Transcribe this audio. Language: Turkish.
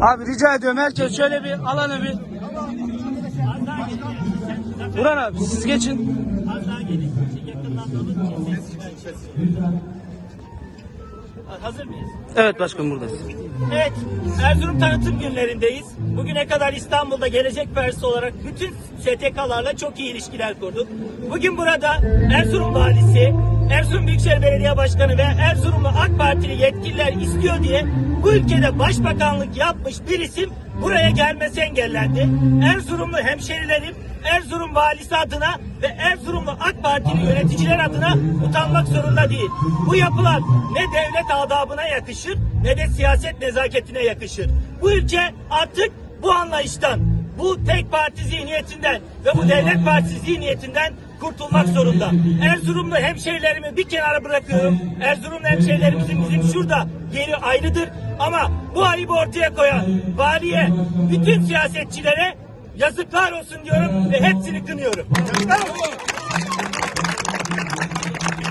Abi rica ediyorum herkes şöyle bir alanı bir. Burhan abi siz geçin. Hazır mıyız? Evet başkanım buradayız. Evet, Erzurum tanıtım günlerindeyiz. Bugüne kadar İstanbul'da Gelecek Partisi olarak bütün STK'larla çok iyi ilişkiler kurduk. Bugün burada Erzurum Valisi, Büyükşehir Belediye Başkanı ve Erzurumlu AK Partili yetkililer istiyor diye bu ülkede başbakanlık yapmış bir isim buraya gelmesi engellendi. Erzurumlu hemşerilerim Erzurum valisi adına ve Erzurumlu AK Partili yöneticiler adına utanmak zorunda değil. Bu yapılan ne devlet adabına yakışır ne de siyaset nezaketine yakışır. Bu ülke artık bu anlayıştan, bu tek parti zihniyetinden ve bu devlet partisi zihniyetinden kurtulmak zorunda. Erzurumlu hemşehrilerimi bir kenara bırakıyorum. Erzurumlu hemşehrilerimizin bizim şurada yeri ayrıdır. Ama bu ayıbı ortaya koyan valiye, bütün siyasetçilere yazıklar olsun diyorum ve hepsini kınıyorum. Olsun.